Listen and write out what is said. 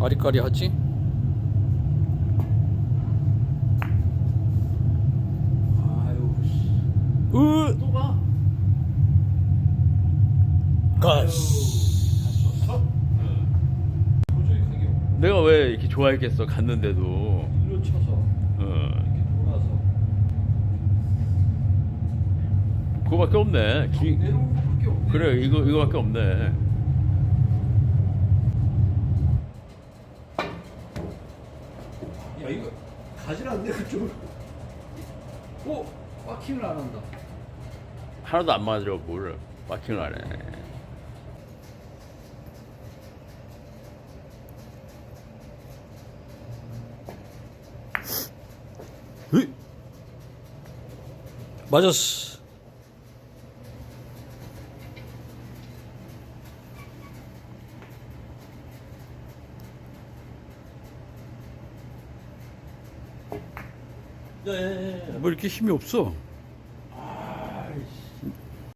아리까리하지? 아유 씨. 으! 또 가? 가스. 없고 내가 왜 이렇게 좋아했겠어 갔는데도 일로 쳐서 어. 이렇게 돌아서 그거밖에 없네 기... 그래 이거 이거밖에 없네 야 이거 않네 그쪽으로. 오 파킹을 안 한다. 하나도 안 맞으려 뭘 마킹을 안 해 으이! 맞았어 뭐 이렇게 힘이 없어